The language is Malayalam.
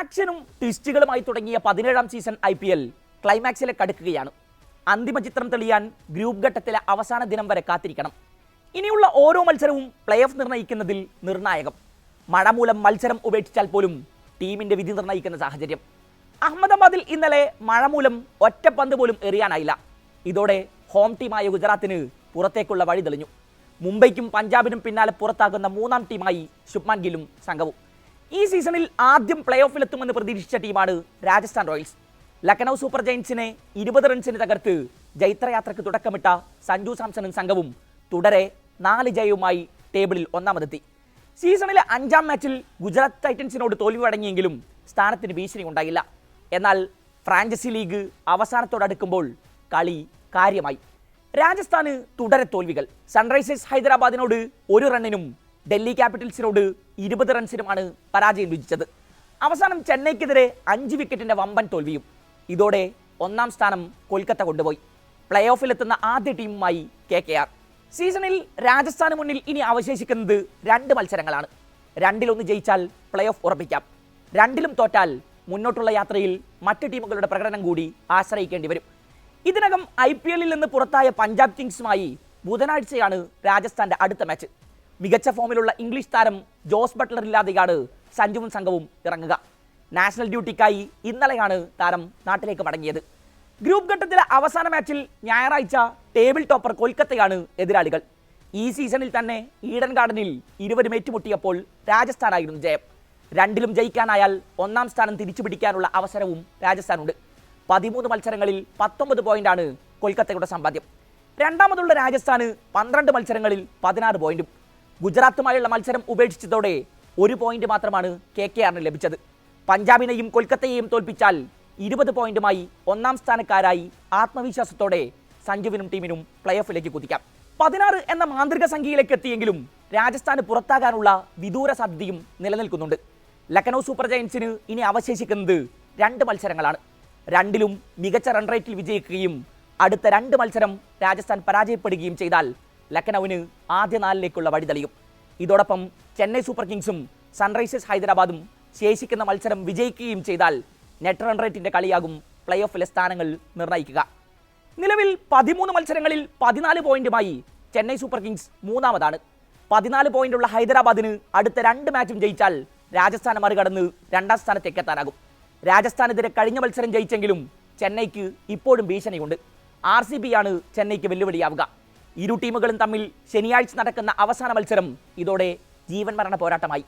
ആക്ഷനും ട്വിസ്റ്റുകളുമായി തുടങ്ങിയ പതിനേഴാം സീസൺ ഐ പി എൽ ക്ലൈമാക്സിലെ കടുക്കുകയാണ്. അന്തിമ ചിത്രം തെളിയാൻ ഗ്രൂപ്പ് ഘട്ടത്തിലെ അവസാന ദിനം വരെ കാത്തിരിക്കണം. ഇനിയുള്ള ഓരോ മത്സരവും പ്ലേ ഓഫ് നിർണയിക്കുന്നതിൽ നിർണായകം. മഴ മൂലം മത്സരം ഉപേക്ഷിച്ചാൽ പോലും ടീമിന്റെ വിധി നിർണയിക്കുന്ന സാഹചര്യം. അഹമ്മദാബാദിൽ ഇന്നലെ മഴ മൂലം ഒറ്റ പന്ത് പോലും എറിയാനായില്ല. ഇതോടെ ഹോം ടീമായ ഗുജറാത്തിന് പുറത്തേക്കുള്ള വഴി തെളിഞ്ഞു. മുംബൈക്കും പഞ്ചാബിനും പിന്നാലെ പുറത്താകുന്ന മൂന്നാം ടീമായി ശുഭ്മാൻ ഗില്ലും സംഘവും. ഈ സീസണിൽ ആദ്യം പ്ലേ ഓഫിലെത്തുമെന്ന് പ്രതീക്ഷിച്ച ടീമാണ് രാജസ്ഥാൻ റോയൽസ്. ലക്നൗ സൂപ്പർ ജയൻസിനെ ഇരുപത് റൺസിന് തകർത്ത് ജൈത്രയാത്രയ്ക്ക് തുടക്കമിട്ട സഞ്ജു സാംസണും സംഘവും തുടരെ നാല് ജയവുമായി ടേബിളിൽ ഒന്നാമതെത്തി. സീസണിലെ അഞ്ചാം മാച്ചിൽ ഗുജറാത്ത് ടൈറ്റൻസിനോട് തോൽവി വഴങ്ങിയെങ്കിലും സ്ഥാനത്തിന് ഭീഷണി ഉണ്ടായില്ല. എന്നാൽ ഫ്രാഞ്ചൈസി ലീഗ് അവസാനത്തോടടുക്കുമ്പോൾ കളി കാര്യമായി. രാജസ്ഥാന് തുടരെ തോൽവികൾ. സൺറൈസേഴ്സ് ഹൈദരാബാദിനോട് ഒരു റണ്ണിനും ഡൽഹി ക്യാപിറ്റൽസിനോട് ഇരുപത് റൺസിനുമാണ് പരാജയം രുചിച്ചത് അവസാനം ചെന്നൈക്കെതിരെ അഞ്ച് വിക്കറ്റിന്റെ വമ്പൻ തോൽവിയും. ഇതോടെ ഒന്നാം സ്ഥാനം കൊൽക്കത്ത കൊണ്ടുപോയി. പ്ലേ ഓഫിലെത്തുന്ന ആദ്യ ടീമുമായി കെ കെ ആർ. സീസണിൽ രാജസ്ഥാന് മുന്നിൽ ഇനി അവശേഷിക്കുന്നത് രണ്ട് മത്സരങ്ങളാണ്. രണ്ടിലൊന്ന് ജയിച്ചാൽ പ്ലേ ഓഫ് ഉറപ്പിക്കാം. രണ്ടിലും തോറ്റാൽ മുന്നോട്ടുള്ള യാത്രയിൽ മറ്റ് ടീമുകളുടെ പ്രകടനം കൂടി ആശ്രയിക്കേണ്ടി വരും. ഇതിനകം ഐ പി എല്ലിൽ നിന്ന് പുറത്തായ പഞ്ചാബ് കിങ്സുമായി ബുധനാഴ്ചയാണ് രാജസ്ഥാന്റെ അടുത്ത മാച്ച്. മികച്ച ഫോമിലുള്ള ഇംഗ്ലീഷ് താരം ജോസ് ബട്ട്ലർ ഇല്ലാതെയാണ് സഞ്ജുവും സംഘവും ഇറങ്ങുക. നാഷണൽ ഡ്യൂട്ടിക്കായി ഇന്നലെയാണ് താരം നാട്ടിലേക്ക് മടങ്ങിയത്. ഗ്രൂപ്പ് ഘട്ടത്തിലെ അവസാന മാച്ചിൽ ഞായറാഴ്ച ടേബിൾ ടോപ്പർ കൊൽക്കത്തയാണ് എതിരാളികൾ. ഈ സീസണിൽ തന്നെ ഈഡൻ ഗാർഡനിൽ ഇരുവരും ഏറ്റുമുട്ടിയപ്പോൾ രാജസ്ഥാനായിരുന്നു ജയം. രണ്ടിലും ജയിക്കാനായാൽ ഒന്നാം സ്ഥാനം തിരിച്ചു പിടിക്കാനുള്ള അവസരവും രാജസ്ഥാനുണ്ട്. പതിമൂന്ന് മത്സരങ്ങളിൽ പത്തൊമ്പത് പോയിന്റാണ് കൊൽക്കത്തയുടെ സമ്പാദ്യം. രണ്ടാമതുള്ള രാജസ്ഥാന് പന്ത്രണ്ട് മത്സരങ്ങളിൽ പതിനാറ് പോയിന്റും. ഗുജറാത്തുമായുള്ള മത്സരം ഉപേക്ഷിച്ചതോടെ ഒരു പോയിന്റ് മാത്രമാണ് കെ കെ ആറിന് ലഭിച്ചത്. പഞ്ചാബിനെയും കൊൽക്കത്തയെയും തോൽപ്പിച്ചാൽ ഇരുപത് പോയിന്റുമായി ഒന്നാം സ്ഥാനക്കാരായി ആത്മവിശ്വാസത്തോടെ സഞ്ജുവിനും ടീമിനും പ്ലേ ഓഫിലേക്ക് കുതിക്കാം. പതിനാറ് എന്ന മാന്ത്രിക സംഖ്യയിലേക്ക് എത്തിയെങ്കിലും രാജസ്ഥാന് പുറത്താകാനുള്ള വിദൂര സാധ്യതയും നിലനിൽക്കുന്നുണ്ട്. ലക്നൗ സൂപ്പർ ജയൻസിന് ഇനി അവശേഷിക്കുന്നത് രണ്ട് മത്സരങ്ങളാണ്. രണ്ടിലും മികച്ച റൺ റേറ്റിൽ വിജയിക്കുകയും അടുത്ത രണ്ട് മത്സരം രാജസ്ഥാൻ പരാജയപ്പെടുകയും ചെയ്താൽ ലക്നൌവിന് ആദ്യ നാലിലേക്കുള്ള വഴി തെളിയും. ഇതോടൊപ്പം ചെന്നൈ സൂപ്പർ കിങ്സും സൺറൈസേഴ്സ് ഹൈദരാബാദും ശേഷിക്കുന്ന മത്സരം വിജയിക്കുകയും ചെയ്താൽ നെറ്റ് റൺ റേറ്റിന്റെ കളിയാകും പ്ലേ ഓഫിലെ സ്ഥാനങ്ങൾ നിർണയിക്കുക നിലവിൽ പതിമൂന്ന് മത്സരങ്ങളിൽ പതിനാല് പോയിന്റുമായി ചെന്നൈ സൂപ്പർ കിങ്സ് മൂന്നാമതാണ്. പതിനാല് പോയിന്റുള്ള ഹൈദരാബാദിന് അടുത്ത രണ്ട് മാച്ചും ജയിച്ചാൽ രാജസ്ഥാനെ മറികടന്ന് രണ്ടാം സ്ഥാനത്തേക്ക് എത്താനാകും. രാജസ്ഥാനെതിരെ കഴിഞ്ഞ മത്സരം ജയിച്ചെങ്കിലും ചെന്നൈക്ക് ഇപ്പോഴും ഭീഷണിയുണ്ട്. ആർ സി ബി ആണ് ചെന്നൈക്ക് വെല്ലുവിളിയാവുക. ഇരു ടീമുകളും തമ്മിൽ ശനിയാഴ്ച നടക്കുന്ന അവസാന മത്സരം. ഇതോടെ ജീവൻ മരണ പോരാട്ടമായി.